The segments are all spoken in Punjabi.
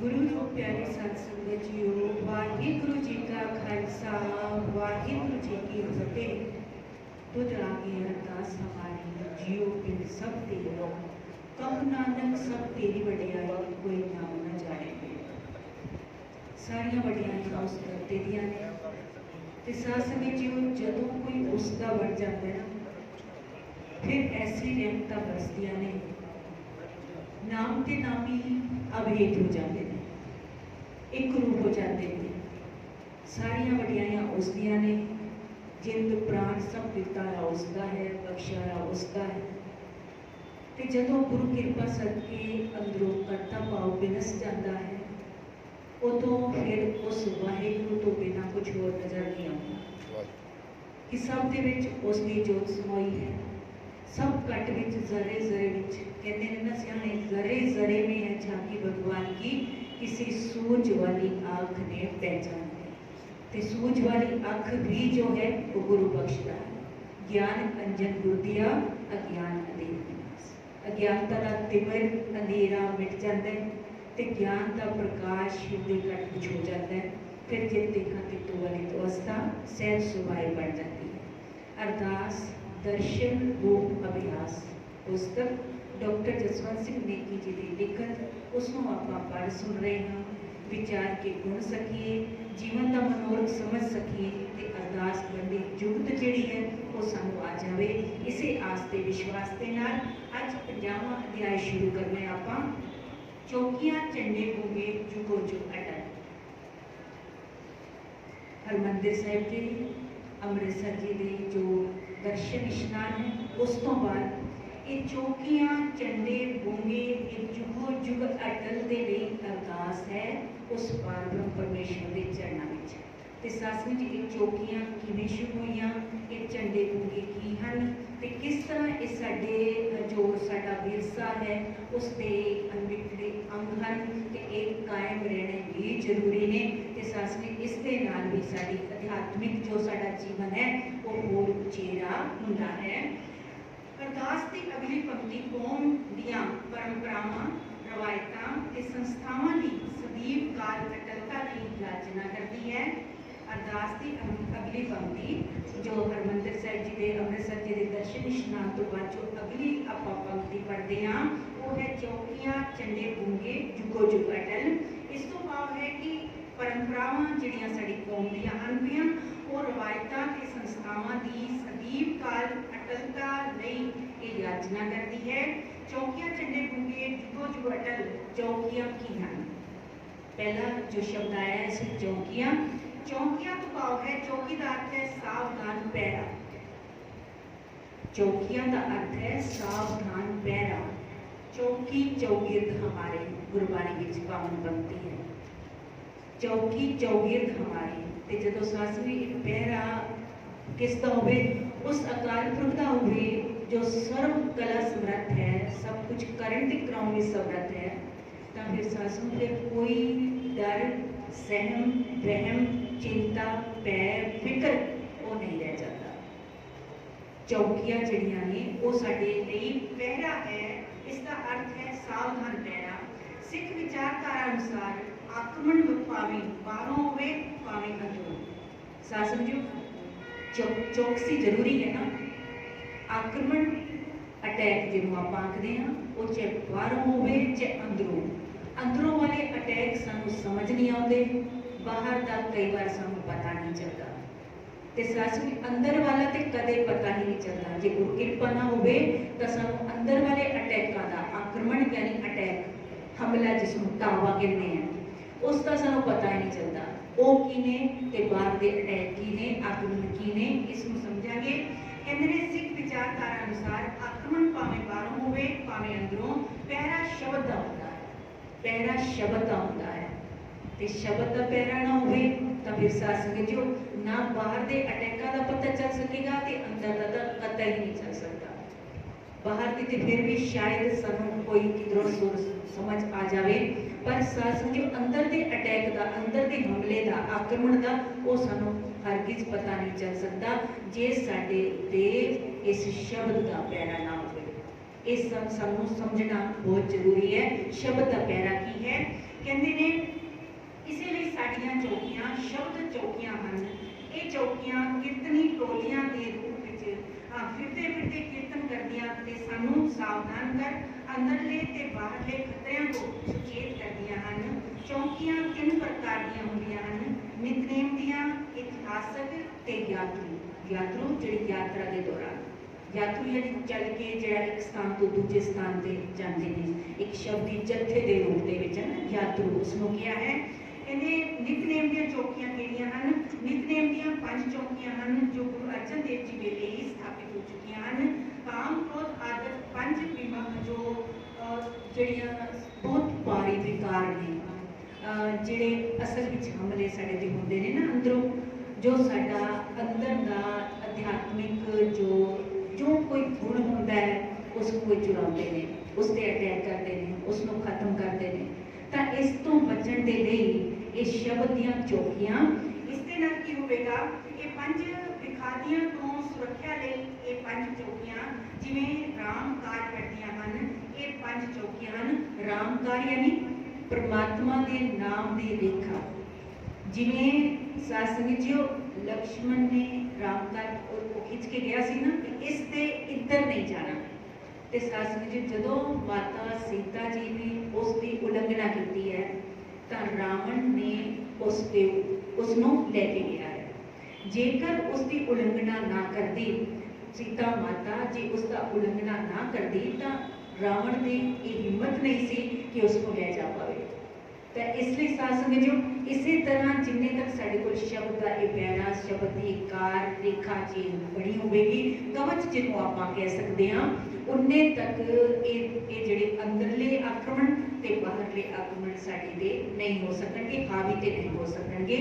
ਗੁਰੂ ਨੂੰ ਪਿਆਰੀ ਸਤ ਸੰਗਤ ਜੀਓ, ਵਾਹਿਗੁਰੂ ਜੀ ਕਾ ਖਾਲਸਾ, ਵਾਹਿਗੁਰੂ ਜੀ ਕੀ ਫਤਿਹ। ਤੁਧ ਆਗੇ ਅਰਦਾਸ ਹਮਾਰੀ ਜੀਓ ਪਿੰਡ ਸਭ ਤੇਰਾ ਕਮ ਨਾਨਕ, ਸਭ ਤੇਰੀ ਵਡਿਆਈ, ਕੋਈ ਨਾਮ ਨਾ ਜਾਣੇ। ਸਾਰੀਆਂ ਵਡਿਆਈਆਂ ਉਸ ਕਰਤੇ ਦੀਆਂ ਨੇ। ਤੇ ਸਾਸ ਵਿੱਚ ਉਹ ਜਦੋਂ ਕੋਈ ਉਸ ਦਾ ਬਣ ਜਾਂਦਾ ਨਾ, ਫਿਰ ਐਸੀ ਰਹਿਮਤਾਂ ਬਰਸਦੀਆਂ ਨੇ। ਨਾਮ ਤੇ ਨਾਮੀ ਅਭੇਦ ਹੋ ਜਾਂਦੇ ਨੇ। ਇੱਕ ਰੂਪ ਹੋ ਜਾਂਦੇ ਨੇ। ਸਾਰੀਆਂ ਵਡਿਆਈਆਂ ਉਸ ਦੀਆਂ ਨੇ। ਜਿੰਦ ਪ੍ਰਾਣ ਸਭ ਦਿੱਤਾ ਹੈ ਉਸ ਦਾ ਹੈ ਬਖਸ਼ਾਇਆ ਉਸ ਦਾ ਹੈ। ਤੇ ਜਦੋਂ ਗੁਰੂ ਕਿਰਪਾ ਸਦਕੇ ਅੰਦਰੋਂ ਕਰਤਾ ਭਾਵ ਬਿਨਸ ਜਾਂਦਾ ਹੈ ਉਦੋਂ ਫਿਰ ਉਸ ਵਾਹਿਗੁਰੂ ਤੋਂ ਬਿਨਾਂ ਕੁਝ ਹੋਰ ਨਜ਼ਰ ਨਹੀਂ ਆਉਂਦਾ। ਕਿ ਸਭ ਦੇ ਵਿੱਚ ਉਸ ਦੀ ਜੋਤ ਸਮੋਈ ਹੈ। सब कट विच जरे जरे विच। कहते हैं ना, सियाने, जरे जरे में है झांकी भगवान की, किसी सूझ वाली आँख ने पहचान है तो सूझ वाली आँख भी जो है, वो गुरु बख्शता है। ज्ञान अंजन गुरदिया अज्ञान अधेर अज्ञानता का तिमर अंधेरा मिट जाता है तो ज्ञान का प्रकाश हृदय कट विच हो जाता है। फिर जिन देखा तितो वाली तो अवस्था सहज सुभाई बन जाती है। अरदास ਦਰਸ਼ਨ ਰੂਪ ਅਭਿਆਸ ਪੁਸਤਕ ਡਾਕਟਰ ਜਸਵੰਤ ਸਿੰਘ ਨੇਕੀ ਜੀ ਦੀ ਲਿਖਤ ਉਸ ਨੂੰ ਆਪਾਂ ਪੜ੍ਹ ਸੁਣ ਰਹੇ ਹਾਂ ਵਿਚਾਰ ਕੇ ਗੁਣ ਸਕੀਏ ਜੀਵਨ ਦਾ ਮਨੋਰਥ ਸਮਝ ਸਕੀਏ ਤੇ ਅਰਦਾਸ ਬੰਦੀ ਜੁਗਤ ਜਿਹੜੀ ਹੈ ਉਹ ਸਾਨੂੰ ਆ ਜਾਵੇ ਇਸੇ ਆਸ ਤੇ ਵਿਸ਼ਵਾਸ ਦੇ ਨਾਲ ਅੱਜ 50ਵਾਂ ਅਧਿਆਇ ਸ਼ੁਰੂ ਕਰਨਾ ਹੈ ਆਪਾਂ ਚੌਕੀਆਂ ਝੰਡੇ ਗੁੰਗੇ ਜੁਗੋ ਜੁਗ ਅਟਲ ਹਰਮੰਦਰ ਸਾਹਿਬ ਦੇ ਅੰਮ੍ਰਿਤਸਰ ਜੀ ਦੇ ਜੋ ਦਰਸ਼ਨ ਇਸ਼ਨਾਨ ਹੈ, ਉਸ ਤੋਂ ਬਾਅਦ ਇਹ ਚੌਕੀਆਂ, ਝੰਡੇ ਗੁੰਗੇ ਇਹ ਜੁਗੋ ਜੁਗ ਅਟਲ ਦੇ ਲਈ ਅਰਦਾਸ ਹੈ, ਉਸ ਪਾਰਬ੍ਰਹਮ ਪਰਮੇਸ਼ਵਰ ਦੇ ਚਰਨਾਂ ਵਿੱਚ। ਤੇ ਸਾਸਵੀ ਜੀ, ਇਹ ਚੌਕੀਆਂ ਕਿਵੇਂ ਸ਼ੁਰੂ ਹੋਈਆਂ? ਇਹ ਝੰਡੇ ਗੁੰਗੇ ਕੀ ਹਨ? ਤੇ ਕਿਸ ਤਰ੍ਹਾਂ ਇਹ ਸਾਡੇ ਜੋ ਸਾਡਾ ਵਿਰਸਾ ਹੈ, ਉਸ ਦੇ ਅਨਿੱਠੜੇ ਅੰਗ ਹਨ? ਤੇ ਇਹ ਕਾਇਮ ਰਹਿਣੇ ਵੀ ਜ਼ਰੂਰੀ ਨੇ। ਤੇ ਸਾਸਵੀ ਇਸ ਦੇ ਨਾਲ ਵੀ ਸਾਡੀ ਅਧਿਆਤਮਿਕ ਜੋ ਸਾਡਾ ਜੀਵਨ ਹੈ ਉਹ ਹੋਰ ਉਚੇਰਾ ਹੁੰਦਾ ਹੈ ਅਰਦਾਸ ਦੀ ਅਗਲੀ ਪੰਕਤੀ ਕੌਮ ਦੀਆਂ ਪਰੰਪਰਾਵਾਂ ਰਵਾਇਤਾਂ ਤੇ ਸੰਸਥਾਵਾਂ ਦੀ ਸਦੀਵ ਕਾਲ ਅਟਲਤਾ ਦੀ ਯਾਚਨਾ ਕਰਦੀ ਹੈ ਅਰਦਾਸ ਦੀ ਅਗ- ਅਗਲੀ ਪੰਕਤੀ ਜੋ ਹਰਮੰਦਰ ਸਾਹਿਬ ਜੀ ਦੇ ਅੰਮ੍ਰਿਤਸਰ ਜੀ ਦੇ ਦਰਸ਼ਨ ਇਸ਼ਨਾਨ ਤੋਂ ਬਾਅਦ ਜੋ ਅਗਲੀ ਆਪਾਂ ਪੰਕਤੀ ਪੜ੍ਹਦੇ ਹਾਂ ਉਹ ਹੈ ਚੌਕੀਆਂ ਚੰਡੇ ਗੁੰਗੇ ਜੁਗੋ ਜੁਗ ਅਟਲ ਇਸ ਤੋਂ ਭਾਵ ਹੈ ਕਿ ਪਰੰਪਰਾਵਾਂ ਜਿਹੜੀਆਂ ਸਾਡੀ ਕੌਮ ਦੀਆਂ ਹਨ ਪਈਆਂ ਉਹ ਰਵਾਇਤਾਂ ਤੇ ਸੰਸਥਾਵਾਂ ਦੀ ਸਦੀਵ ਕਾਲ ਅਟਲਤਾ ਲਈ ਇਹ ਯਾਚਨਾ ਕਰਦੀ ਹੈ ਚੌਕੀਆਂ ਝੰਡੇ ਗੁੰਗੇ ਜੁਗੋ ਜੁਗ ਅਟਲ ਚੌਕੀਆਂ ਕੀ ਹਨ ਪਹਿਲਾ ਜੋ ਸ਼ਬਦ ਆਇਆ ਹੈ ਸੀ ਚੌਕੀਆਂ ਚੌਕੀਆਂ ਤੋਂ ਭਾਵ ਹੈ ਚੌਕੀ ਦਾ ਅਰਥ ਹੈ ਸਾਵਧਾਨ ਪਹਿਰਾ ਚੌਕੀਆਂ ਦਾ ਅਰਥ ਹੈ ਸਾਵਧਾਨ ਪਹਿਰਾ ਚੌਕੀ ਚੌਗਿਰਦ ਹਮਾਰੇ ਗੁਰਬਾਣੀ ਵਿੱਚ ਪਾਵਨ ਪੰਕਤੀ ਹੈ ਚੌਕੀ ਚੌਗਿਰਦ ਹਮਾਰੀ ਤੇ ਜਦੋਂ ਸਾਸਵੀ ਇੱਕ ਪਹਿਰਾ ਕਿਸ ਦਾ ਹੋਵੇ, ਉਸ ਅਕਾਲ ਪੁਰਖ ਦਾ ਹੋਵੇ, ਜੋ ਸਰਵ ਕਲਾ ਸਮਰੱਥ ਹੈ, ਸਭ ਕੁਝ ਕਰਨ ਤੇ ਕਰਾਉਣ ਵਿੱਚ ਸਮਰੱਥ ਹੈ, ਤਾਂ ਫਿਰ ਸਾਸੂ ਤੇ ਕੋਈ ਡਰ, ਸਹਿਮ, ਵਹਿਮ, ਚਿੰਤਾ ਪੈ ਫਿਕਰ ਉਹ ਨਹੀਂ ਰਹਿ ਜਾਂਦਾ। ਚੌਕੀਆਂ ਜਿਹੜੀਆਂ ਨੇ, ਉਹ ਸਾਡੇ ਲਈ ਪਹਿਰਾ ਹੈ ਇਸ ਦਾ ਅਰਥ ਹੈ ਸਾਵਧਾਨ ਪਹਿਰਾ। ਸਿੱਖ ਵਿਚਾਰਧਾਰਾ ਅਨੁਸਾਰ ਆਕਰਮਣ ਭਾਵੇਂ ਬਾਹਰੋਂ ਹੋਵੇ ਭਾਵੇਂ ਅੰਦਰੋਂ ਸਾਸਨ ਜੀ ਚੌਕਸੀ ਜ਼ਰੂਰੀ ਹੈ ਨਾ? ਆਕਰਮਣ ਅਟੈਕ ਜਿਹਨੂੰ ਆਪਾਂ ਆਖਦੇ ਹਾਂ, ਉਹ ਚਾਹੇ ਬਾਹਰੋਂ ਹੋਵੇ ਚਾਹੇ ਅੰਦਰੋਂ। ਅੰਦਰੋਂ ਵਾਲੇ ਅਟੈਕ ਸਾਨੂੰ ਸਮਝ ਨਹੀਂ ਆਉਂਦੇ, ਬਾਹਰ ਦਾ ਕਈ ਵਾਰ ਸਾਨੂੰ ਪਤਾ ਨਹੀਂ ਚੱਲਦਾ। ਤੇ ਸੱਚ ਅੰਦਰ ਵਾਲਾ ਤੇ ਕਦੇ ਪਤਾ ਹੀ ਨਹੀਂ ਚੱਲਦਾ। ਜੇ ਗੁਰ ਕਿਰਪਾ ਨਾ ਹੋਵੇ, ਤਾਂ ਸਾਨੂੰ ਅੰਦਰ ਵਾਲੇ ਅਟੈਕਾਂ ਦਾ ਆਕਰਮਣ ਯਾਨੀ ਅਟੈਕ ਹਮਲਾ ਜਿਸ ਨੂੰ ਤਾਵਾ ਕਹਿੰਦੇ ਆ। ਉਸ ਦਾ ਸਾਨੂੰ ਪਤਾ ਹੀ ਨਹੀਂ ਚੱਲਦਾ ਉਹ ਕੀ ਨੇ ਤੇ ਬਾਹਰ ਦੇ ਅਟੈਕ ਕੀ ਨੇ ਆਕਰਮਣ ਕੀ ਨੇ ਇਸ ਨੂੰ ਸਮਝਾਂਗੇ ਕਹਿੰਦੇ ਨੇ ਸਿੱਖ ਵਿਚਾਰਧਾਰਾ ਅਨੁਸਾਰ ਆਕਰਮਣ ਭਾਵੇਂ ਬਾਹਰੋਂ ਹੋਵੇ ਭਾਵੇਂ ਅੰਦਰੋਂ ਪਹਿਰਾ ਸ਼ਬਦ ਦਾ ਹੁੰਦਾ ਹੈ ਪਹਿਰਾ ਸ਼ਬਦ ਦਾ ਹੁੰਦਾ ਹੈ ਤੇ ਸ਼ਬਦ ਦਾ ਪਹਿਰਾ ਨਾ ਹੋਵੇ ਤਾਂ ਫਿਰ ਸਾਸੰਗ ਜੋ ਨਾ ਬਾਹਰ ਦੇ ਅਟੈਕਾਂ ਦਾ ਪਤਾ ਚੱਲ ਸਕੇਗਾ ਤੇ ਅੰਦਰ ਦਾ ਤਾਂ ਪਤਾ ਹੀ ਨਹੀਂ ਚੱਲ ਸਕਦਾ ਬਾਹਰ ਦੀ ਤੇ ਫਿਰ ਵੀ ਸ਼ਾਇਦ ਸਾਨੂੰ ਕੋਈ ਕਿਧਰੋਂ ਸੁਰ ਸਮਝ ਆ ਜਾਵੇ ਪਰ ਸਾਸੰਗ ਅੰਦਰ ਦੇ ਅਟੈਕ ਦਾ ਅੰਦਰ ਦੇ ਹਮਲੇ ਦਾ ਆਕਰਮਣ ਦਾ ਉਹ ਸਾਨੂੰ ਹਰਗਿਜ਼ ਪਤਾ ਨਹੀਂ ਚੱਲ ਸਕਦਾ ਜੇ ਸਾਡੇ ਉੱਤੇ ਇਸ ਸ਼ਬਦ ਦਾ ਪਹਿਰਾ ਨਾ ਹੋਵੇ। ਇਹ ਸਭ ਸਾਨੂੰ ਸਮਝਣਾ ਬਹੁਤ ਜ਼ਰੂਰੀ ਹੈ। ਸ਼ਬਦ ਦਾ ਪੈਰਾ ਕੀ ਹੈ? ਕਹਿੰਦੇ ਨੇ ਇਸੇ ਲਈ ਸਾਡੀਆਂ ਚੌਕੀਆਂ ਸ਼ਬਦ ਚੌਕੀਆਂ ਹਨ। ਇਹ ਚੌਕੀਆਂ ਕੀਰਤਨੀ ਟੋਲੀਆਂ ਦੇ ਰੂਪ ਵਿੱਚ ਹਾਂ, ਫਿਰਦੇ ਫਿਰਦੇ ਕੀਰਤਨ ਕਰਦੀਆਂ ਤੇ ਸਾਨੂੰ ਸਾਵਧਾਨ ਕਰ ਅੰਦਰਲੇ ਤੇ ਬਾਹਰਲੇ ਖਤਰਿਆਂ ਤੋਂ ਸੁਚੇਤ ਕਰਦੀਆਂ ਹਨ ਚੌਂਕੀਆਂ ਤਿੰਨ ਪ੍ਰਕਾਰ ਦੀਆਂ ਹੁੰਦੀਆਂ ਹਨ? ਨਿਤਨੇਮ ਦੀਆਂ ਇਤਿਹਾਸਕ ਤੇ ਯਾਤਰੂ ਯਾਤਰੂ ਜਿਹੜੀ ਯਾਤਰਾ ਦੇ ਦੌਰਾਨ। ਯਾਤਰੂ ਜਿਹੜੀ ਚੱਲ ਕੇ ਜਿਹੜਾ ਇੱਕ ਸਥਾਨ ਤੋਂ ਦੂਜੇ ਸਥਾਨ ਤੇ ਜਾਂਦੇ ਨੇ। ਇੱਕ ਸ਼ਬਦੀ ਜੱਥੇ ਦੇ ਰੂਪ ਦੇ ਵਿੱਚ ਹੈ ਨਾ, ਯਾਤਰੂ ਉਸ ਨੂੰ ਕਿਹਾ ਹੈ ਕਹਿੰਦੇ ਨਿਤਨੇਮ ਦੀਆਂ ਚੌਕੀਆਂ ਕਿਹੜੀਆਂ ਹਨ? ਨਿਤਨੇਮ ਦੀਆਂ ਪੰਜ ਚੌਕੀਆਂ ਹਨ ਜੋ ਗੁਰੂ ਅਰਜਨ ਦੇਵ ਜੀ ਵੇਲੇ ਹੀ ਸਥਾਪਿਤ ਹੋ ਚੁੱਕੀਆਂ ਹਨ। ਕਾਮ ਕ੍ਰੋਧ, ਆਦਿ ਪੰਜ ਵਿਮਾ ਜੋ ਜਿਹੜੀਆਂ ਬਹੁਤ ਭਾਰੀ ਵਿਕਾਰ ਨੇ। ਜਿਹੜੇ ਅਸਲ ਵਿੱਚ ਹਮਲੇ ਸਾਡੇ ਤੇ ਹੁੰਦੇ ਨੇ ਨਾ ਅੰਦਰੋਂ, ਜੋ ਸਾਡਾ ਅੰਦਰ ਦਾ ਅਧਿਆਤਮਿਕ ਜੋ ਜੋ ਕੋਈ ਗੁਣ ਹੁੰਦਾ ਹੈ, ਉਸ ਨੂੰ ਕੋਈ ਚੁਰਾਉਂਦੇ ਨੇ, ਉਸ ਤੇ ਅਟੈਕ ਕਰਦੇ ਨੇ, ਉਸ ਨੂੰ ਖਤਮ ਕਰਦੇ ਨੇ। ਤਾਂ ਇਸ ਤੋਂ ਬਚਣ ਦੇ ਲਈ ਇਹ ਸ਼ਬਦ ਦੀਆਂ ਚੌਕੀਆਂ। ਇਸ ਦੇ ਨਾਲ ਕੀ ਹੋਵੇਗਾ ਇਹ ਪੰਜ ਵਿਖਾਦੀਆਂ ਤੋਂ ਸੁਰੱਖਿਆ ਲਈ ਇਹ ਪੰਜ ਚੌਕੀਆਂ, ਜਿਵੇਂ ਰਾਮਕਾਰ ਕਰਦੀਆਂ ਹਨ, ਇਹ ਪੰਜ ਚੌਕੀਆਂ ਹਨ। ਰਾਮਕਾਰ ਯਾਨੀ ਪ੍ਰਮਾਤਮਾ ਦੇ ਨਾਮ ਦੀ ਰੇਖਾ। ਜਿਵੇਂ ਸਾਸੰਗ ਜੀਓ, ਲਕਸ਼ਮਣ ਨੇ ਰਾਮਕਾਰ ਉਹ ਖਿੱਚ ਕੇ ਗਿਆ ਸੀ ਨਾ ਇਸ ਤੇ ਇੱਧਰ ਨਹੀਂ ਜਾਣਾ। ਤੇ ਸਾਸੰਗ ਜੀ, ਜਦੋਂ ਮਾਤਾ ਸੀਤਾ ਜੀ ਨੇ ਉਸ ਦੀ ਉਲੰਘਣਾ ਕੀਤੀ ਹੈ ਤਾਂ ਰਾਵਣ ਨੇ ਉਸ ਤੇ ਉਸ ਨੂੰ ਲੈ ਕੇ ਗਿਆ ਹੈ ਜੇਕਰ ਉਸ ਦੀ ਉਲੰਘਣਾ ਨਾ ਕਰਦੀ ਸੀਤਾ ਮਾਤਾ ਜੇ ਉਸ ਦਾ ਉਲੰਘਣਾ ਨਾ ਕਰਦੀ ਤਾਂ ਰਾਵਣ ਦੀ ਇਹ ਹਿੰਮਤ ਨਹੀਂ ਸੀ ਕਿ ਉਸ ਨੂੰ ਲੈ ਜਾ ਪਾਵੇ ਤਾਂ ਇਸ ਲਈ ਸਾਧ ਸੰਗਤ ਜੋ ਇਸੇ ਤਰ੍ਹਾਂ ਜਿੰਨੇ ਤੱਕ ਸਾਡੇ ਕੋਲ ਸ਼ਬਦ ਦਾ ਇਹ ਪੈਰਾ ਸ਼ਬਦ ਦੀ ਕਾਰ ਰੇਖਾ ਚੇਨ ਬਣੀ ਹੋਵੇਗੀ ਕਵਚ ਜਿਹਨੂੰ ਆਪਾਂ ਕਹਿ ਸਕਦੇ ਹਾਂ ਉਨੇ ਤੱਕ ਇਹ ਇਹ ਜਿਹੜੇ ਅੰਦਰਲੇ ਆਕਰਮਣ ਤੇ ਬਾਹਰਲੇ ਆਕਰਮਣ ਸਾਡੇ ਦੇ ਨਹੀਂ ਹੋ ਸਕਣਗੇ ਹਾਵੀ ਤੇ ਨਹੀਂ ਹੋ ਸਕਣਗੇ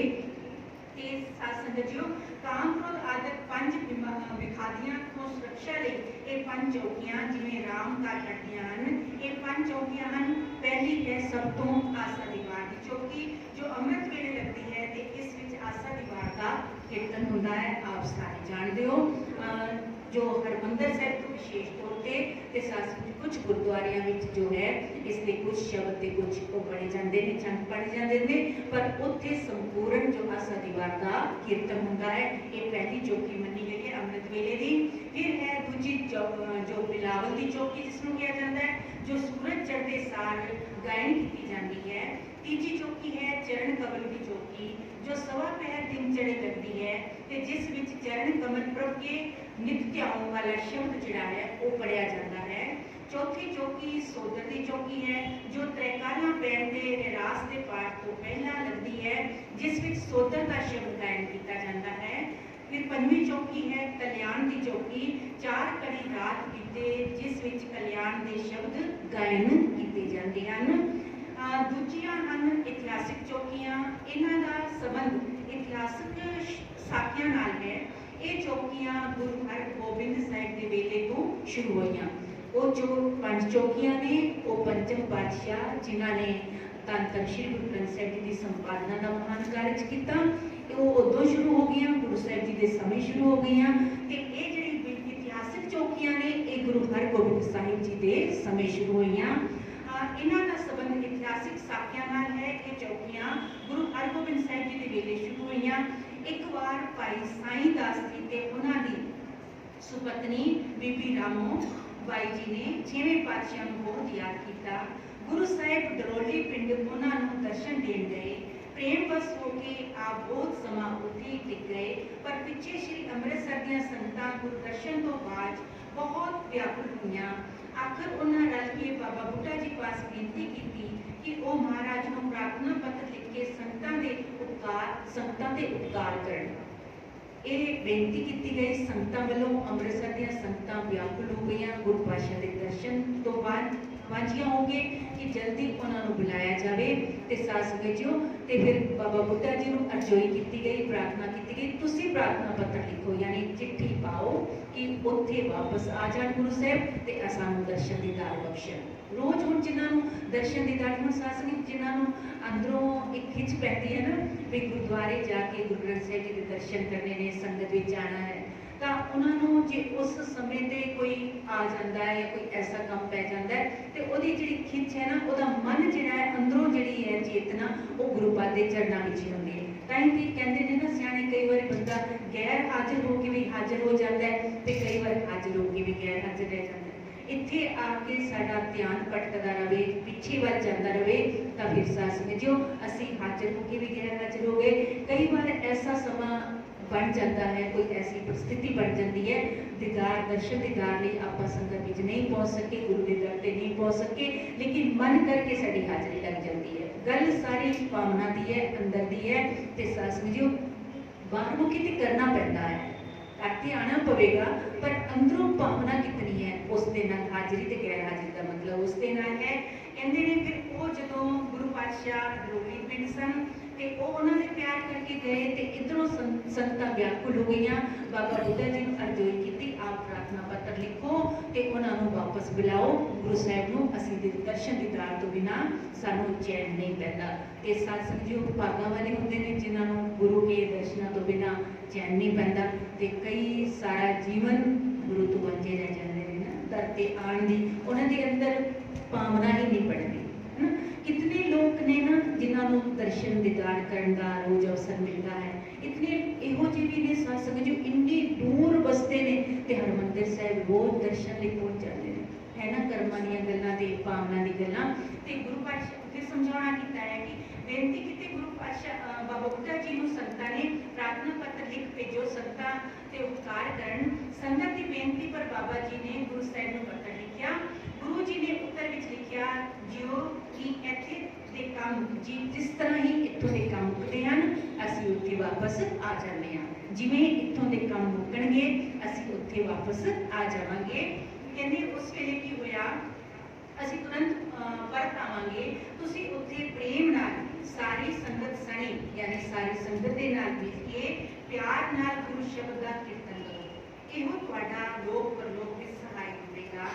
ਤੇ ਸਾਧ ਸੰਗਤ ਜੀਓ ਕਾਮ ਕ੍ਰੋਧ ਆਦਿ ਪੰਜ ਬਿਮਾ- ਵਿਖਾਦੀਆਂ ਤੋਂ ਸੁਰੱਖਿਆ ਲਈ ਇਹ ਪੰਜ ਚੌਕੀਆਂ ਜਿਵੇਂ ਰਾਮ ਕਾ ਕਰਦੀਆਂ ਹਨ ਇਹ ਪੰਜ ਚੌਕੀਆਂ ਹਨ ਪਹਿਲੀ ਹੈ ਸਭ ਤੋਂ ਆਸਾ ਦੀ ਵਾਰ ਦੀ ਚੌਕੀ ਜੋ ਅੰਮ੍ਰਿਤ ਵੇਲੇ ਲੱਗਦੀ ਹੈ ਤੇ ਇਸ ਵਿੱਚ ਆਸਾ ਦੀ ਵਾਰ ਦਾ ਕੀਰਤਨ ਹੁੰਦਾ ਹੈ ਆਪ ਸਾਰੇ ਜਾਣਦੇ ਹੋ ਅਹ ਜੋ ਹਰਮੰਦਰ ਸਾਹਿਬ ਤੋਂ ਵਿਸ਼ੇਸ਼ ਤੌਰ ਤੇ ਤੇ ਸਾਸ ਕੁਝ ਗੁਰਦੁਆਰਿਆਂ ਵਿੱਚ ਜੋ ਹੈ, ਇਸ ਦੇ ਕੁਝ ਸ਼ਬਦ ਤੇ ਕੁਝ ਉਹ ਪੜੇ ਜਾਂਦੇ ਨੇ, ਚੰਦ ਪੜੇ ਜਾਂਦੇ ਨੇ, ਪਰ ਉੱਥੇ ਸੰਪੂਰਨ ਜੋ ਆਸਾ ਦੀ ਦਾ ਕੀਰਤਨ ਹੁੰਦਾ ਹੈ, ਇਹ ਪਹਿਲੀ ਚੌਕੀ ਮੰਨੀ ਗਈ ਹੈ, ਅੰਮ੍ਰਿਤ ਵੇਲੇ ਦੀ। ਫਿਰ ਹੈ ਦੂਜੀ ਜੋ ਬਿਲਾਵਲ ਦੀ ਚੌਕੀ, ਜਿਸ ਨੂੰ ਕਿਹਾ ਜਾਂਦਾ ਹੈ, ਜੋ ਸੂਰਜ ਚੜ੍ਹਦੇ ਸਾਰ ਗਾਇਨ ਕੀਤੀ ਜਾਂਦੀ ਹੈ। ਤੀਜੀ ਚੌਕੀ ਹੈ ਚਰਨ ਕਮਲ ਦੀ ਚੌਕੀ, ਜੋ ਸਵਾ ਪਹਿਰ ਦਿਨ ਚੜੇ ਲੱਗਦੀ ਹੈ ਤੇ ਜਿਸ ਵਿੱਚ ਚਰਨ ਕਮਲ ਪ੍ਰਭ ਕੇ ਨਿਤ ਧਿਆਉਣ ਵਾਲਾ ਸ਼ਬਦ ਜਿਹੜਾ ਹੈ, ਉਹ ਪੜਿਆ ਜਾਂਦਾ ਹੈ। ਚੌਥੀ ਚੌਕੀ ਸੋਦਰ ਦੀ ਚੌਕੀ ਹੈ, ਜੋ ਤ੍ਰੈਕਾਲਾਂ ਪੈਣ ਦੇ ਰਹਿਰਾਸ ਦੇ ਪਾਠ ਤੋਂ ਪਹਿਲਾਂ ਲੱਗਦੀ ਹੈ, ਜਿਸ ਵਿੱਚ ਸੋਦਰ ਦਾ ਸ਼ਬਦ ਗਾਇਨ ਕੀਤਾ ਜਾਂਦਾ ਹੈ। ਫਿਰ ਪੰਜਵੀਂ ਚੌਕੀ ਹੈ, ਕਲਿਆਣ ਦੀ ਚੌਕੀ, ਚਾਰ ਕੜੀ ਰਾਤ ਬੀਤੇ, ਜਿਸ ਵਿੱਚ ਕਲਿਆਣ ਦੇ ਸ਼ਬਦ ਗਾਇਨ ਕੀਤੇ ਜਾਂਦੇ ਹਨ। ਦੂਜੀਆਂ ਹਨ ਇਤਿਹਾਸਿਕ ਚੌਕੀਆਂ। ਇਹਨਾਂ ਦਾ ਸੰਬੰਧ ਇਤਿਹਾਸਕ ਸ਼- ਸਾਖੀਆਂ ਨਾਲ ਹੈ। ਇਹ ਚੌਕੀਆਂ ਗੁਰੂ ਹਰਗੋਬਿੰਦ ਸਾਹਿਬ ਦੇ ਵੇਲੇ ਤੋਂ ਸ਼ੁਰੂ ਹੋਈਆਂ। ਉਹ ਜੋ ਪੰਜ ਚੌਕੀਆਂ ਨੇ, ਉਹ ਪੰਚਮ ਪਾਤਸ਼ਾਹ ਜਿਨ੍ਹਾਂ ਨੇ ਧੰਨ ਧੰਨ ਸ਼੍ਰੀ ਗੁਰੂ ਗ੍ਰੰਥ ਸਾਹਿਬ ਜੀ ਦੀ ਸੰਪਾਦਨਾ ਦਾ ਮਹਾਨ ਕਾਰਜ ਕੀਤਾ ਉਹ ਉਦੋਂ ਸ਼ੁਰੂ ਹੋ ਗਈਆਂ, ਗੁਰੂ ਸਾਹਿਬ ਜੀ ਦੇ ਸਮੇਂ ਸ਼ੁਰੂ ਹੋ ਗਈਆਂ। ਤੇ ਇਹ ਜਿਹੜੀ ਇਤਿਹਾਸਿਕ ਚੌਕੀਆਂ ਨੇ, ਇਹ ਗੁਰੂ ਹਰਗੋਬਿੰਦ ਸਾਹਿਬ ਜੀ ਦੇ ਸਮੇਂ ਸ਼ੁਰੂ ਹੋਈਆਂ। ਇਹਨਾਂ ਦਾ ਸੰਬੰਧ ਇਤਿਹਾਸਿਕ ਸਾਖੀਆਂ ਨਾਲ ਹੈ। ਇਹ ਚੌਕੀਆਂ ਗੁਰੂ ਹਰਗੋਬਿੰਦ ਸਾਹਿਬ ਜੀ ਦੇ ਵੇਲੇ ਸ਼ੁਰੂ ਹੋਈਆਂ। ਇੱਕ ਵਾਰ ਭਾਈ ਸਾਈਂ ਦਾਸ ਜੀ ਤੇ ਉਹਨਾਂ ਦੀ ਸੁਪਤਨੀ ਬੀਬੀ ਰਾਮੋ ਬਾਈ ਜੀ ਨੇ ਛੇਵੇਂ ਪਾਤਸ਼ਾਹ ਨੂੰ ਬਹੁਤ ਯਾਦ ਕੀਤਾ। ਗੁਰੂ ਸਾਹਿਬ ਡਰੋਲੀ ਪਿੰਡ ਉਹਨਾਂ ਨੂੰ ਦਰਸ਼ਨ ਦੇਣ ਗਏ। ਪ੍ਰੇਮ ਵਸ ਹੋ ਕੇ ਆਪ ਬਹੁਤ ਸਮਾਂ ਉੱਥੇ ਟਿਕ ਗਏ। ਪਰ ਪਿੱਛੇ ਸ੍ਰੀ ਅੰਮ੍ਰਿਤਸਰ ਦੀਆਂ ਸੰਗਤਾਂ ਗੁਰਦਰਸ਼ਨ ਤੋਂ ਬਾਅਦ ਬਹੁਤ ਵਿਆਕੁਲ ਹੋਈਆਂ। ਆਖਰ ਉਹਨਾਂ ਰਲ ਕੇ ਬਾਬਾ ਬੁੱਢਾ ਜੀ ਪਾਸ ਬੇਨਤੀ ਕੀਤੀ ਕਿ ਉਹ ਮਹਾਰਾਜ ਨੂੰ ਪ੍ਰਾਰਥਨਾ ਪੱਤਰ ਲਿਖ ਕੇ ਸੰਗਤਾਂ ਦੇ ਉਪਕਾਰ, ਸੰਗਤਾਂ ਦੇ ਉਪਕਾਰ ਕਰਨ। ਇਹ ਬੇਨਤੀ ਕੀਤੀ ਗਈ, ਸੰਗਤਾਂ ਵੱਲੋਂ ਅੰਮ੍ਰਿਤਸਰ ਦੀਆਂ ਸੰਗਤਾਂ ਵਿਆਕੁਲ ਹੋ ਗਈਆਂ। ਗੁਰੂ ਪਾਤਸ਼ਾਹ ਦੇ ਦਰਸ਼ਨ ਤੋਂ ਬਾਅਦ ਵਾਂਝੀਆਂ ਹੋ ਕਿ ਜਲਦੀ ਉਹਨਾਂ ਨੂੰ ਬੁਲਾਇਆ ਜਾਵੇ ਤੇ ਸਾਸ ਵੇਚੋ ਤੇ ਫਿਰ ਬਾਬਾ ਬੁੱਢਾ ਜੀ ਨੂੰ ਅਰਜ਼ੋਈ ਕੀਤੀ ਗਈ, ਪ੍ਰਾਰਥਨਾ ਕੀਤੀ ਗਈ। ਤੁਸੀਂ ਪ੍ਰਾਰਥਨਾ ਪੱਤਰ ਲਿਖੋ, ਯਾਨੀ ਚਿੱਠੀ ਪਾਓ ਕਿ ਉੱਥੇ ਵਾਪਸ ਆ ਜਾਣ ਗੁਰੂ ਸਾਹਿਬ ਤੇ ਸਾਨੂੰ ਦਰਸ਼ਨ ਦੀ ਦੀਦਾਰ ਬਖਸ਼ਣ। ਰੋਜ਼ ਹੁਣ ਜਿਨ੍ਹਾਂ ਨੂੰ ਦਰਸ਼ਨ ਦੀਦਾਰ ਹੁਣ ਸਾਸ ਨੇ ਜਿਨ੍ਹਾਂ ਨੂੰ ਅੰਦਰੋਂ ਇੱਕ ਖਿੱਚ ਪੈਂਦੀ ਹੈ ਨਾ ਵੀ ਗੁਰਦੁਆਰੇ ਜਾ ਕੇ ਗੁਰੂ ਗ੍ਰੰਥ ਸਾਹਿਬ ਜੀ ਦੇ ਦਰਸ਼ਨ ਕਰਨੇ ਨੇ, ਸੰਗਤ ਵਿੱਚ ਜਾਣਾ ਹੈ, ਤਾਂ ਉਹਨਾਂ ਨੂੰ ਜੇ ਉਸ ਸਮੇਂ ਤੇ ਕੋਈ ਆ ਜਾਂਦਾ ਹੈ ਕੋਈ ਐਸਾ ਕੰਮ ਪੈ ਜਾਂਦਾ ਹੈ, ਤੇ ਉਹਦੀ ਜਿਹੜੀ ਖਿੱਚ ਹੈ ਨਾ, ਉਹਦਾ ਮਨ ਜਿਹੜਾ ਹੈ, ਅੰਦਰੋਂ ਜਿਹੜੀ ਹੈ ਚੇਤਨਾ, ਉਹ ਗੁਰੂ ਪਾਦ ਦੇ ਚਰਨਾਂ ਵਿੱਚ ਹੀ ਹੁੰਦੀ ਹੈ। ਤਾਂ ਹੀ ਕਹਿੰਦੇ ਨੇ ਨਾ, ਸਿਆਣੇ ਕਈ ਵਾਰੀ ਬੰਦਾ ਗੈਰ ਹਾਜ਼ਰ ਹੋ ਕੇ ਵੀ ਹਾਜ਼ਰ ਹੋ ਜਾਂਦਾ ਹੈ ਤੇ ਕਈ ਵਾਰ ਹਾਜ਼ਰ ਹੋ ਕੇ ਵੀ ਗੈਰ ਹਾਜ਼ਰ ਰਹਿ ਜਾਂਦਾ ਇੱਥੇ ਆ ਕੇ ਸਾਡਾ ਧਿਆਨ ਭਟਕਦਾ ਰਵੇ ਪਿੱਛੇ ਵੱਲ ਜਾਂਦਾ ਰਵੇ ਤਾਂ ਫਿਰ ਸਾਹ ਸਮਝਿਓ ਅਸੀਂ ਹਾਜ਼ਰ ਹੋ ਕੇ ਵੀ ਗੈਰ ਹਾਜ਼ਰ ਹੋ ਗਏ ਕਈ ਵਾਰ ਐਸਾ ਸਮਾਂ ਬਣ ਜਾਂਦਾ ਹੈ ਕੋਈ ਐਸੀ ਪਰਿਸਥਿਤੀ ਬਣ ਜਾਂਦੀ ਹੈ ਦੀਦਾਰ ਦਰਸ਼ਨ ਦੀਦਾਰ ਲਈ ਆਪਾਂ ਸੰਗਤ ਵਿੱਚ ਨਹੀਂ ਪਹੁੰਚ ਸਕੇ ਗੁਰੂ ਦੇ ਦਰ ਤੇ ਨਹੀਂ ਪਹੁੰਚ ਸਕੇ ਲੇਕਿਨ ਮਨ ਕਰਕੇ ਸਾਡੀ ਹਾਜ਼ਰੀ ਲੱਗ ਜਾਂਦੀ ਹੈ ਗੱਲ ਸਾਰੀ ਭਾਵਨਾ ਦੀ ਹੈ ਅੰਦਰ ਦੀ ਹੈ ਤੇ ਸਾਹ ਸਮਝਿਓ ਬਾਹਰ ਮੁਖੀ ਤੇ ਕਰਨਾ ਪੈਂਦਾ ਹੈ ਕਰਕੇ ਆਣਾ ਪਵੇਗਾ, ਪਰ ਅੰਦਰੋਂ ਭਾਵਨਾ ਕਿਤਨੀ ਹੈ? ਉਸ ਦੇ ਨਾਲ ਹਾਜ਼ਰੀ ਤੇ ਗੈਰ ਹਾਜ਼ਰੀ ਦਾ ਮਤਲਬ ਉਸ ਦੇ ਨਾਲ ਹੈ। ਕਹਿੰਦੇ ਨੇ ਫਿਰ ਉਹ ਜਦੋਂ ਗੁਰੂ ਪਾਤਸ਼ਾਹ ਰੋਗੀ ਪਿੰਡ ਸਨ ਤੇ ਉਹ ਉਹਨਾਂ ਦੇ ਪਿਆਰ ਕਰਕੇ ਗਏ ਤੇ ਇਧਰੋਂ ਸੰਗਤਾਂ ਵਿਆਕੁਲ ਹੋ ਗਈਆਂ। ਬਾਬਾ ਬੁੱਢਾ ਜੀ ਨੂੰ ਅਰਜ਼ੋਈ ਕੀਤੀ, ਆਪ ਪ੍ਰਾਰਥਨਾ ਪੱਤਰ ਲਿਖੋ ਤੇ ਉਹਨਾਂ ਨੂੰ ਵਾਪਸ ਬੁਲਾਓ। ਗੁਰੂ ਸਾਹਿਬ ਨੂੰ ਅਸੀਂ ਦੇ ਦਰਸ਼ਨ ਦੀਦਾਰ ਤੋਂ ਬਿਨਾ ਸਾਨੂੰ ਚੈਨ ਨਹੀਂ ਪੈਂਦਾ। ਤੇ ਸਾਧ ਜੀ ਉਹ ਭਾਗਾਂ ਵਾਲੇ ਹੁੰਦੇ ਨੇ, ਜਿਨ੍ਹਾਂ ਨੂੰ ਗੁਰੂ ਕੇ ਦਰਸ਼ਨਾਂ ਤੋਂ ਬਿਨਾ ਚੈਨ ਨਹੀਂ ਪੈਂਦਾ। ਤੇ ਕਈ ਸਾਰਾ ਜੀਵਨ ਗੁਰੂ ਤੋਂ ਵਾਂਝੇ ਰਹਿ ਜਾਂਦੇ ਨੇ ਨਾ ਦਰ ਤੇ ਦੀ, ਉਹਨਾਂ ਦੇ ਅੰਦਰ ਭਾਵਨਾ ਹੀ ਨਹੀਂ ਪੜਦੀ ਹੈ ਨਾ ਕਿਤਨੇ ਲੋਕ ਨੇ ਨਾ ਜਿਨ੍ਹਾਂ ਨੂੰ ਦਰਸ਼ਨ, ਦੀਦਾਰ ਕਰਨ ਦਾ ਰੋਜ਼ ਅਵਸਰ ਮਿਲਦਾ ਹੈ। ਇਤਨੇ ਇਹੋ ਜਿਹੇ ਵੀ ਨੇ ਸਾਧ ਜੋ ਇੰਨੀ ਦੂਰ ਵਸਦੇ ਨੇ ਤੇ ਹਰਮੰਦਰ ਸਾਹਿਬ ਰੋਜ਼ ਦਰਸ਼ਨ ਲਈ ਪਹੁੰਚ ਜਾਂਦੇ ਨੇ। ਹੈ ਨਾ? ਕਰਮਾਂ ਦੀਆਂ ਗੱਲਾਂ ਤੇ ਭਾਵਨਾ ਦੀ ਗੱਲਾਂ। ਤੇ ਗੁਰੂ ਪਾਤਸ਼ਾਹ ਉੱਥੇ ਸਮਝਾਉਣਾ ਕੀਤਾ ਹੈ ਕਿ ਬੇਨਤੀ ਕੀਤੀ ਗੁਰੂ ਪਾਤਸ਼ਾਹ ਅਹ ਬਾਬਾ ਬੁੱਢਾ ਜੀ ਨੂੰ ਸੰਗਤਾਂ ਨੇ ਪ੍ਰਾਰਥਨਾ ਪੱਤਰ ਲਿਖ ਭੇਜੋ ਸੰਗਤਾਂ ਤੇ ਉਪਕਾਰ ਕਰਨ ਸੰਗਤ ਦੀ ਬੇਨਤੀ ਪਰ ਬਾਬਾ ਜੀ ਨੇ ਗੁਰੂ ਸਾਹਿਬ ਨੂੰ ਪੱਤਰ ਲਿਖਿਆ ਗੁਰੂ ਜੀ ਨੇ ਉੱਤਰ ਵਿੱਚ ਲਿਖਿਆ ਜਿਉ ਕਿ ਇੱਥੇ ਦੇ ਕੰਮ ਜੀ ਜਿਸ ਤਰ੍ਹਾਂ ਹੀ ਇੱਥੋਂ ਦੇ ਕੰਮ ਮੁੱਕਦੇ ਹਨ ਅਸੀਂ ਉੱਥੇ ਵਾਪਸ ਆ ਜਾਂਦੇ ਹਾਂ ਜਿਵੇਂ ਇੱਥੋਂ ਦੇ ਕੰਮ ਮੁੱਕਣਗੇ ਅਸੀਂ ਉੱਥੇ ਵਾਪਸ ਆ ਜਾਵਾਂਗੇ ਕਹਿੰਦੇ ਉਸ ਵੇਲੇ ਕੀ ਹੋਇਆ ਅਸੀਂ ਤੁਰੰਤ ਅਹ, ਪਰਤ ਆਵਾਂਗੇ ਤੁਸੀਂ ਉੱਥੇ ਪ੍ਰੇਮ ਨਾਲ ਸਾਰੀ ਸੰਗਤ ਸਣੀ, ਯਾਨੀ ਸਾਰੀ ਸੰਗਤ ਦੇ ਨਾਲ ਮਿਲ ਕੇ ਪਿਆਰ ਨਾਲ ਗੁਰੂ ਸ਼ਬਦ ਦਾ ਕੀਰਤਨ ਕਰੋ। ਇਹੋ ਤੁਹਾਡਾ ਲੋਕ ਪਰਲੋਕ ਵਿੱਚ ਸਹਾਇਕ ਹੋਵੇਗਾ।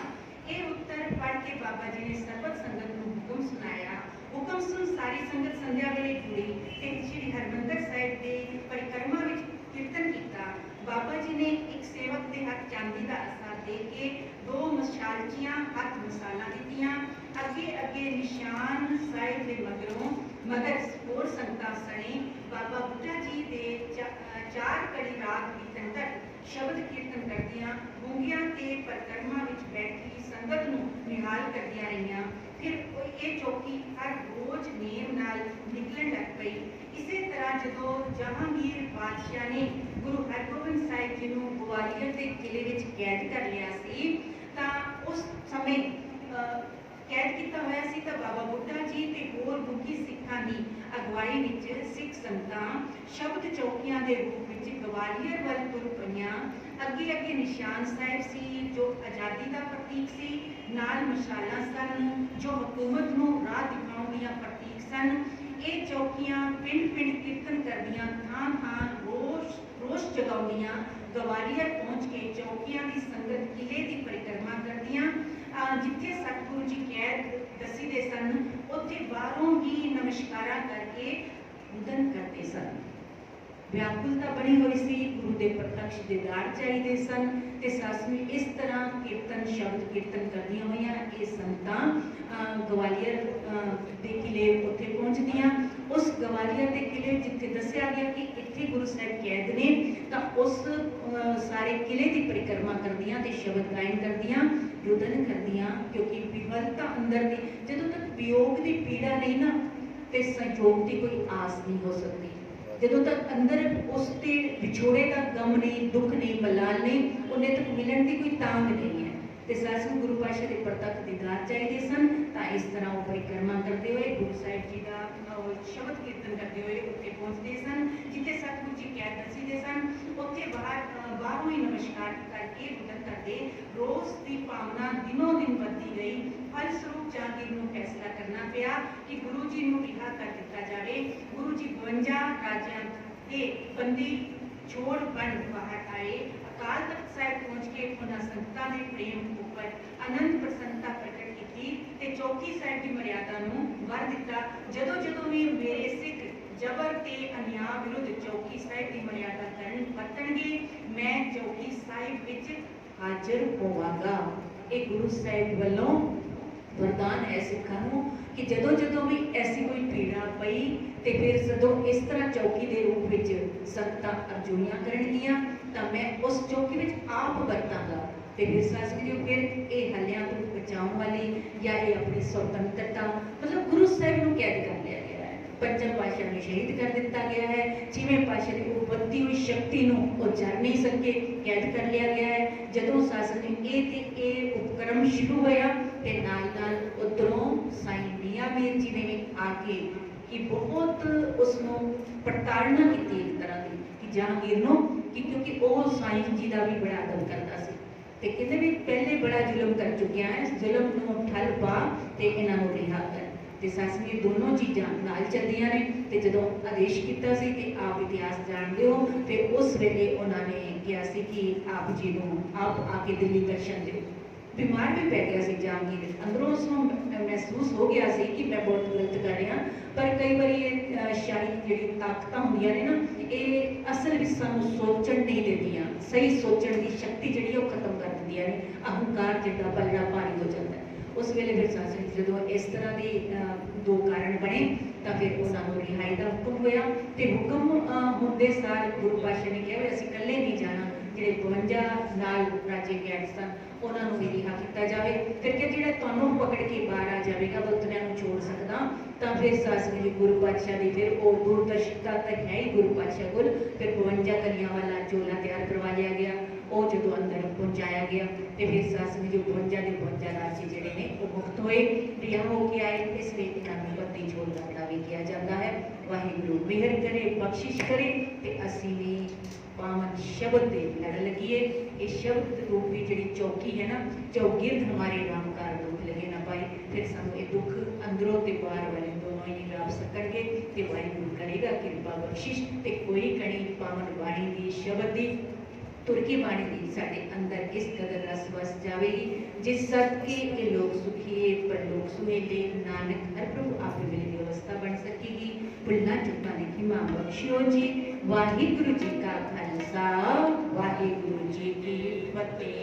ਇਹ ਉੱਤਰ ਪੜ੍ਹ ਕੇ ਬਾਬਾ ਜੀ ਨੇ ਸਰਬਤ ਸੰਗਤ ਨੂੰ ਹੁਕਮ ਸੁਣਾਇਆ। ਹੁਕਮ ਸੁਣ ਸਾਰੀ ਸੰਗਤ ਸੰਧਿਆ ਵੇਲੇ ਜੁੜੀ ਤੇ ਸ੍ਰੀ ਹਰਮੰਦਰ ਸਾਹਿਬ ਦੇ ਪਰਿਕਰਮਾ ਵਿੱਚ ਕੀਰਤਨ ਕੀਤਾ। ਬਾਬਾ ਜੀ ਨੇ ਇੱਕ ਸੇਵਕ ਦੇ ਹੱਥ ਚਾਂਦੀ ਦਾ ਅਸਾ ਦੇ ਕੇ ਦੋ ਮਸ਼ਾਲਚੀਆਂ, ਹੱਥ ਮਸਾਲਾ ਦਿੱਤੀਆਂ। ਅੱਗੇ ਅੱਗੇ ਨਿਸ਼ਾਨ ਸਾਹਿਬ ਮਗਰ ਹੋਰ ਸੰਗਤਾਂ ਸਣੇ ਬਾਬਾ ਬੁੱਢਾ ਜੀ ਦੇ ਚਾਰ ਕੜੀ ਰਾਤ ਬੀਤਣ ਤੱਕ ਸ਼ਬਦ ਕੀਰਤਨ ਕਰਦੀਆਂ ਗੂੰਗੀਆਂ ਤੇ ਪਰਕਰਮਾ ਵਿੱਚ ਬੈਠੀ ਸੰਗਤ ਨੂੰ ਨਿਹਾਲ ਕਰਦੀਆਂ ਰਹੀਆਂ। ਫਿਰ ਇਹ ਚੌਕੀ ਹਰ ਰੋਜ਼ ਨੇਮ ਨਾਲ ਨਿਕਲਣ ਲੱਗ ਪਈ। ਇਸੇ ਤਰ੍ਹਾਂ ਜਦੋਂ ਜਹਾਂਗੀਰ ਬਾਦਸ਼ਾਹ ਨੇ ਗੁਰੂ ਹਰਗੋਬਿੰਦ ਸਾਹਿਬ ਜੀ ਨੂੰ ਗਵਾਲੀਅਰ ਦੇ ਕਿਲੇ ਵਿੱਚ ਕੈਦ ਕਰ ਲਿਆ ਸੀ, ਤਾਂ ਉਸ ਸਮੇਂ ਕੈਦ ਕੀਤਾ ਹੋਇਆ ਸੀ ਤਾਂ ਬਾਬਾ ਬੁੱਢਾ ਜੀ ਤੇ ਹੋਰ ਮੁਖੀ ਸਿੱਖਾਂ ਦੀ ਅਗਵਾਈ ਵਿੱਚ ਸਿੱਖ ਸੰਗਤਾਂ ਸ਼ਬਦ ਚੌਕੀਆਂ ਦੇ ਰੂਪ ਵਿੱਚ ਗਵਾਲੀਅਰ ਵੱਲ ਤੁਰ ਪਈਆਂ। ਅੱਗੇ ਅੱਗੇ ਨਿਸ਼ਾਨ ਸਾਹਿਬ ਸੀ, ਜੋ ਆਜ਼ਾਦੀ ਦਾ ਪ੍ਰਤੀਕ ਸੀ। ਨਾਲ ਮਸ਼ਾਲਾਂ ਸਨ, ਜੋ ਹਕੂਮਤ ਨੂੰ ਰਾਹ ਦਿਖਾਉਣ ਦੀਆਂ ਪ੍ਰਤੀਕ ਸਨ। ਇਹ ਚੌਕੀਆਂ ਪਿੰਡ ਪਿੰਡ ਕੀਰਤਨ ਕਰਦੀਆਂ ਥਾਂ ਥਾਂ ਰੋਸ਼ ਰੋਸ਼ ਜਗਾਉਂਦੀਆਂ ਗਵਾਲੀਅਰ ਪਹੁੰਚ ਕੇ ਚੌਕੀਆਂ ਦੀ ਸੰਗਤ ਕਿਲੇ ਦੀ ਪਰਿਕਰਮਾ ਕਰਦੀਆਂ। ਜਿੱਥੇ ਸਤਿਗੁਰੂ ਜੀ ਕੈਦ ਦੱਸੀ ਦੇ ਸਨ, ਉੱਥੇ ਬਾਹਰੋਂ ਹੀ ਨਮਸਕਾਰਾਂ ਕਰਕੇ ਉਦਨ ਕਰਦੇ ਸਨ। ਵਿਆਕੁਲਤਾ ਬਣੀ ਹੋਈ ਸੀ, ਗੁਰੂ ਦੇ ਪ੍ਰਤੱਖ ਦੀਦਾਰ ਚਾਹੀਦੇ ਸਨ ਤੇ ਸਾਸਮੀ ਇਸ ਤਰ੍ਹਾਂ ਕੀਰਤਨ, ਸ਼ਬਦ ਕੀਰਤਨ ਕਰਦੀਆਂ ਹੋਈਆਂ ਇਹ ਸੰਤਾਂ ਗਵਾਲੀਅਰ ਦੇ ਕਿਲੇ ਉੱਥੇ ਪਹੁੰਚਦੀਆਂ। ਉਸ ਗਵਾਲੀਅਰ ਦੇ ਕਿਲੇ ਜਿੱਥੇ ਦੱਸਿਆ ਗਿਆ ਕਿ ਇੱਥੇ ਗੁਰੂ ਸਾਹਿਬ ਕੈਦ ਨੇ, ਤਾਂ ਉਸ ਸਾਰੇ ਕਿਲੇ ਦੀ ਪਰਿਕਰਮਾ ਕਰਦੀਆਂ ਤੇ ਸ਼ਬਦ ਗਾਇਨ ਕਰਦੀਆਂ। ਰੁਦਨ ਕਰਦੀਆਂ ਕਿਉਂਕਿ ਵਿਵਲਤਾ ਅੰਦਰ ਦੀ, ਜਦੋਂ ਤੱਕ ਵਿਯੋਗ ਦੀ ਪੀੜਾ ਨਹੀਂ ਨਾ, ਤੇ ਸੰਯੋਗ ਦੀ ਕੋਈ ਆਸ ਨਹੀਂ ਹੋ ਸਕਦੀ। ਜਦੋਂ ਤੱਕ ਅੰਦਰ ਉਸ ਤੇ ਵਿਛੋੜੇ ਦਾ ਗਮ ਨਹੀਂ, ਦੁੱਖ ਨਹੀਂ ਮਲਾਲ ਨਹੀਂ, ਉਹਨੇ ਤੱਕ ਮਿਲਣ ਦੀ ਕੋਈ ਤਾਂਗ ਨਹੀਂ ਹੈ। ਤੇ ਸਾਸੂ ਗੁਰੂ ਪਾਸ਼ਾ ਦੇ ਪ੍ਰਤੱਖ ਦੀਦਾਰ ਚਾਹੀਦੇ ਸਨ, ਤਾਂ ਇਸ ਤਰ੍ਹਾਂ ਉਹ ਪਰਿਕਰਮਾ ਕਰਦੇ ਹੋਏ ਗੁਰੂ ਸਾਹਿਬ ਜੀ ਦਾ ਸ਼ਬਦ ਕੀਰਤਨ ਕਰਦੇ ਹੋਏ ਉੱਥੇ ਪਹੁੰਚਦੇ ਸਨ, ਜਿੱਥੇ ਸਤਿਗੁਰੂ ਜੀ ਕੈਦ ਦੱਸੀਦੇ ਸਨ, ਉੱਥੇ ਬਾਹਰ ਬਾਹਰੋਂ ਹੀ ਨਮਸਕਾਰ ਕਰਕੇ ਬੁਲੰਦ ਕਰਦੇ ਰੋਜ਼ ਦੀ ਭਾਵਨਾ ਦਿਨੋਂ ਦਿਨ ਵੱਧਦੀ ਗਈ। ਫਲਸਰੂਪ ਜਾਗੀਰ ਨੂੰ ਫੈਸਲਾ ਕਰਨਾ ਪਿਆ ਕਿ ਗੁਰੂ ਜੀ ਨੂੰ ਰਿਹਾ ਕਰ ਦਿੱਤਾ ਜਾਵੇ। ਗੁਰੂ ਜੀ 52 ਰਾਜਿਆਂ ਦੇ ਬੰਦੀ ਛੋੜ ਬਣ ਬਾਹਰ ਆਏ। ਅਕਾਲ ਤਖਤ ਸਾਹਿਬ ਪਹੁੰਚ ਕੇ ਉਹਨਾਂ ਸੰਗਤਾਂ ਦੇ ਪ੍ਰੇਮ ਉੱਪਰ ਅਨੰਤ ਪ੍ਰਸੰਨਤਾ ਪ੍ਰਗਟ ਕੀਤੀ ਤੇ ਚੌਕੀ ਸਾਹਿਬ ਦੀ ਮਰਿਆਦਾ ਨੂੰ ਵਰ ਦਿੱਤਾ ਜਦੋਂ ਜਦੋਂ ਵੀ ਮੇਰੇ ਸਿੱਖ ਜਬਰ ਤੇ ਅਨਿਆਂ ਵਿਰੁੱਧ ਚੌਕੀ ਸਾਹਿਬ ਦੀ ਮਰਿਆਦਾ ਕਰਨ ਵਰਤਣਗੇ ਮੈਂ ਚੌਕੀ ਸਾਹਿਬ ਵਿੱਚ ਹਾਜ਼ਰ ਹੋਵਾਂਗਾ ਇਹ ਗੁਰੂ ਸਾਹਿਬ ਵੱਲੋਂ ਵਰਦਾਨ ਹੈ ਸਿੱਖਾਂ ਨੂੰ ਕਿ ਜਦੋਂ ਜਦੋਂ ਵੀ ਐਸੀ ਕੋਈ ਪੀੜਾ ਪਈ ਤੇ ਫਿਰ ਜਦੋਂ ਇਸ ਤਰ੍ਹਾਂ ਚੌਕੀ ਦੇ ਰੂਪ ਵਿੱਚ ਸੰਗਤਾਂ ਅਰਜ਼ੋਈਆਂ ਕਰਨਗੀਆਂ ਤਾਂ ਮੈਂ ਉਸ ਚੌਕੀ ਵਿੱਚ ਆਪ ਵਰਤਾਂਗਾ। ਤੇ ਫਿਰ ਸਾਸੀ ਫਿਰ ਇਹ ਹੱਲਿਆਂ ਤੋਂ ਬਚਾਉਣ ਵਾਲੀ ਜਾਂ ਇਹ ਆਪਣੀ ਸੁਤੰਤਰਤਾ ਮਤਲਬ ਗੁਰੂ ਸਾਹਿਬ ਨੂੰ ਕੈਦ ਕਰ ਲਿਆ ਗਿਆ ਹੈ। ਪੰਜਮ ਪਾਸ਼ਾ ਨੂੰ ਸ਼ਹੀਦ ਕਰ ਦਿੱਤਾ ਗਿਆ ਹੈ। ਛੇਵੇਂ ਪਾਸ਼ਾ ਦੀ ਉਹ ਹੋਈ ਸ਼ਕਤੀ ਨੂੰ ਉਹ ਜਰ ਨਹੀਂ ਸਕੇ, ਕੈਦ ਕਰ ਲਿਆ ਗਿਆ ਹੈ। ਜਦੋਂ ਸਾਸਨ ਨੇ ਇਹ ਤੇ ਇਹ ਉਪਕਰਮ ਸ਼ੁਰੂ ਹੋਇਆ, ਤੇ ਨਾਲ ਨਾਲ ਉਧਰੋਂ ਸਾਈਂ ਮੀਆਂ ਮੀਰ ਜੀ ਨੇ ਵੀ ਆ ਕੇ ਕਿ ਬਹੁਤ ਉਸ ਨੂੰ ਪੜਤਾੜਨਾ ਕੀਤੀ ਇੱਕ ਤਰ੍ਹਾਂ ਦੀ, ਕਿ ਜਹਾਂਗੀਰ ਨੂੰ ਕਿ ਕਿਉਂਕਿ ਉਹ ਸਾਈਂ ਜੀ ਦਾ ਵੀ ਬੜਾ ਅਦਬ ਕਰਦਾ ਸੀ। ਤੇ ਕਹਿੰਦੇ ਵੀ ਪਹਿਲੇ ਬੜਾ ਜ਼ੁਲਮ ਕਰ ਚੁੱਕਿਆ ਹੈ ਜ਼ੁਲਮ ਨੂੰ ਠੱਲ ਪਾ ਤੇ ਇਹਨਾਂ ਨੂੰ ਰਿਹਾ ਕਰ। ਤੇ ਸੱਸ ਨੇ ਦੋਨੋਂ ਚੀਜ਼ਾਂ ਨਾਲ ਚੱਲਦੀਆਂ ਨੇ ਤੇ ਜਦੋਂ ਆਦੇਸ਼ ਕੀਤਾ ਸੀ ਕਿ ਆਪ ਇਤਿਹਾਸ ਜਾਣਦੇ ਹੋ ਤੇ ਉਸ ਵੇਲੇ ਉਹਨਾਂ ਨੇ ਕਿਹਾ ਸੀ ਕਿ ਆਪ ਜੀ ਨੂੰ ਆਪ ਆ ਕੇ ਦਿੱਲੀ ਦਰਸ਼ਨ ਦਿਓ। ਬਿਮਾਰ ਵੀ ਪੈ ਗਿਆ ਸੀ ਜਹਾਂਗੀਰ ਅੰਦਰੋਂ ਉਸ ਮਹਿਸੂਸ ਹੋ ਗਿਆ ਸੀ ਕਿ ਮੈਂ ਬਹੁਤ ਗਲਤ ਕਰ ਰਿਹਾ ਪਰ ਕਈ ਵਾਰੀ ਇਹ ਅ, ਜਿਹੜੀ ਤਾਕਤਾਂ ਹੁੰਦੀਆਂ ਨੇ ਨਾ ਇਹ ਅਸਲ ਵਿੱਚ ਸਾਨੂੰ ਸੋਚਣ ਨਹੀਂ ਦਿੰਦੀਆਂ। ਸਹੀ ਸੋਚਣ ਦੀ ਸ਼ਕਤੀ ਜਿਹੜੀ ਉਹ ਖਤਮ ਕਰ ਦਿੰਦੀਆਂ ਨੇ। ਅਹੰਕਾਰ ਜਿਹੜਾ ਪਲੜਾ ਭਾਰੀ ਹੋ ਜਾਂਦਾ ਉਸ ਵੇਲੇ ਫਿਰ ਸਾਸਨ ਜਦੋਂ ਇਸ ਤਰ੍ਹਾਂ ਦੇ ਦੋ ਕਾਰਨ ਬਣੇ ਤਾਂ ਫਿਰ ਉਹਨਾਂ ਨੂੰ ਰਿਹਾਈ ਦਾ ਹੁਕਮ ਹੋਇਆ। ਤੇ ਹੁਕਮ ਹੁੰਦੇ ਸਾਰ ਗੁਰੂ ਪਾਤਸ਼ਾਹ ਨੇ ਕਿਹਾ ਵੀ ਅਸੀਂ ਇਕੱਲੇ ਨਹੀਂ ਜਾਣਾ। ਜਿਹੜੇ 52 ਨਾਲ ਰਾਜੇ ਗੈਟ ਸਨ। ਉਹਨਾਂ ਨੂੰ ਵੀ ਰਿਹਾ ਕੀਤਾ ਜਾਵੇ। ਫਿਰ ਜਿਹੜਾ ਤੁਹਾਨੂੰ ਪਕੜ ਕੇ ਬਾਹਰ ਆ ਜਾਵੇਗਾ ਉਹ ਨੂੰ ਛੋੜ ਸਕਦਾ। ਤਾਂ ਫਿਰ ਸਾਸਨ ਜੀ ਗੁਰੂ ਪਾਤਸ਼ਾਹ ਦੀ ਫਿਰ ਉਹ ਦੂਰਦਰਸ਼ਿਤਾ ਤਾਂ ਹੈ ਹੀ ਗੁਰੂ ਪਾਤਸ਼ਾਹ ਕੋਲ। ਫਿਰ 52 ਕਲੀਆਂ ਵਾਲਾ ਚੋਲਾ ਤਿਆਰ ਕਰਵਾ ਲਿਆ ਗਿਆ। ਉਹ ਜਦੋਂ ਅੰਦਰ ਪਹੁੰਚਾਇਆ ਗਿਆ, ਤੇ ਫਿਰ ਸਾਸਨ ਜੀ 52 ਦੇ 52 ਰਾਜੇ ਜਿਹੜੇ ਨੇ, ਉਹ ਮੁਕਤ ਹੋਏ। ਰਿਹਾ ਹੋ ਕੇ ਆਏ। ਇਸ ਲਈ ਇਹਨਾਂ ਨੂੰ ਬੱਤੀ ਛੋੜ ਦਾ ਵੀ ਕਿਹਾ ਜਾਂਦਾ ਹੈ। ਵਾਹਿਗੁਰੂ ਮਿਹਰ ਕਰੇ, ਬਖਸ਼ਿਸ਼ ਕਰੇ, ਤੇ ਅਸੀਂ ਵੀ ਪਾਵਨ ਸ਼ਬਦ ਦੇ ਲੜ ਲਗੀਏ। ਇਹ ਸ਼ਬਦ ਰੂਪੀ ਜਿਹੜੀ ਚੌਕੀ ਹੈ ਨਾ ਚੌਗਿਰਦ ਹਮਾਰੇ ਰਾਮ ਕਾਰ ਦੁੱਖ ਲਗੇ ਨਾ ਪਾਈ। ਫਿਰ ਸਾਨੂੰ ਇਹ ਦੁੱਖ ਅੰਦਰੋਂ ਤੇ ਬਾਹਰ ਵਾਲੇ ਦੋਨੋਂ ਹੀ ਰੱਬ ਸਕਣਗੇ ਤੇ ਵਾਹਿਗੁਰੂ ਕਰੇਗਾ ਕਿਰਪਾ ਬਖਸ਼ਿਸ਼ ਤੇ ਕੋਈ ਕਣੀ ਪਾਵਨ ਬਾਣੀ ਦੀ ਸ਼ਬਦ ਦੀ, ਤੁਰਕੀ ਬਾਣੀ ਦੀ ਸਾਡੇ ਅੰਦਰ ਇਸ ਕਦਰ ਰਸ ਵਸ ਜਾਵੇਗੀ। ਜਿਸ ਸਦਕੇ ਇਹ ਲੋਕ ਸੁਖੀਏ ਪਰ ਲੋਕ ਸੁਹੇਲੇ, ਨਾਨਕ ਹਰ ਪ੍ਰਭੂ ਆਪੇ ਮਿਲੇ ਦੀ ਅਵਸਥਾ ਬਣ ਸਕੇਗੀ। ਭੁੱਲਾਂ ਚੁੱਕਾ ਦੀ ਖਿਮਾ ਬਖਸ਼ਿਓ ਜੀ। ਵਾਹਿਗੁਰੂ ਜੀ ਕਾ ਖਾਲਸਾ। ਵਾਹਿਗੁਰੂ ਜੀ ਕੀ ਫਤਿਹ